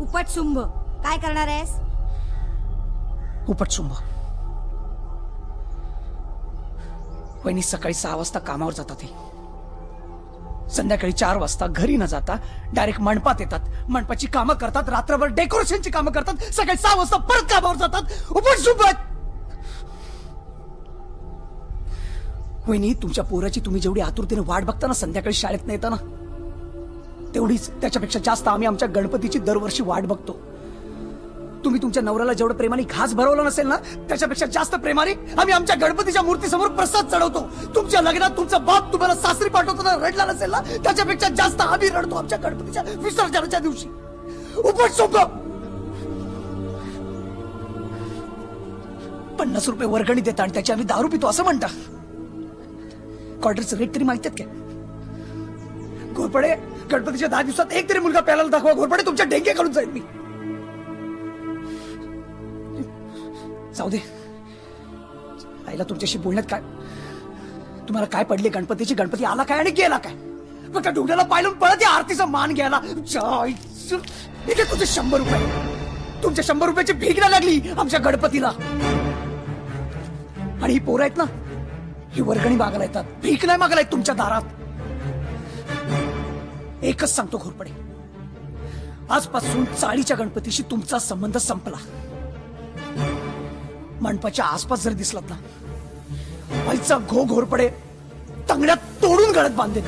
उपटसुंभ. काय करणार आहेस? उपटशुंभ वहिनी सकाळी सहा वाजता कामावर जातात संध्याकाळी चार वाजता घरी न जाता डायरेक्ट मंडपात येतात. मंडपाची कामं करतात. रात्रभर डेकोरेशनची कामं करतात. सकाळी सहा वाजता परत कामावर जातात. उपटशुंभ वहिनी तुमच्या पोराची तुम्ही जेवढी आतुरतेने वाट बघता ना संध्याकाळी शाळेत न येताना. तेवढीच त्याच्यापेक्षा जास्त आम्ही आमच्या गणपतीची दरवर्षी वाट बघतो. तुम्ही तुमच्या नवऱ्याला जेवढं प्रेमाने घास भरवलं नसेल ना त्याच्यापेक्षा जास्त प्रेमाने आम्ही आमच्या गणपतीच्या मूर्तीसमोर प्रसाद चढवतो. तुमच्या लग्नात तुमचा बाप तुम्हाला सासरी पाठवताना रडला नसेल ना त्याच्यापेक्षा जास्त आम्ही रडतो आमच्या गणपतीच्या विसर्जनाच्या दिवशी. उपट सोप! पन्नास रुपये वर्गणी देता आणि त्याची आम्ही दारू पितो असं म्हणता. क्वार्टरचं रेट तरी माहिती आहेत काय? घोरपडे गणपतीच्या दहा दिवसात एक तरी मुलगा प्यायला दाखवा घोरपडे तुमच्या डेंगे काढून जाईल मी. जाऊ दे. आईला तुमच्याशी बोलण्यात काय? तुम्हाला काय पडले? गणपतीची गणपती आला काय आणि गेला काय? मग त्या डोंगराला पाहिलं पळत या आरतीचा मान घ्यायला. इथे तुझे शंभर रुपये. तुमच्या शंभर रुपयाची भीक नाही लागली आमच्या गणपतीला. आणि ही पोरं आहेत ना ही वर्गणी मागायला येतात. भीक नाही मागायला येत तुमच्या दारात. एकच सांगतो घोरपडे. आजपासून चाळीच्या गणपतीशी तुमचा संबंध संपला. मंडपाच्या आसपास जर दिसलात ना आईचा घो घोरपडे तंगड्यात तोडून गळत बांधेन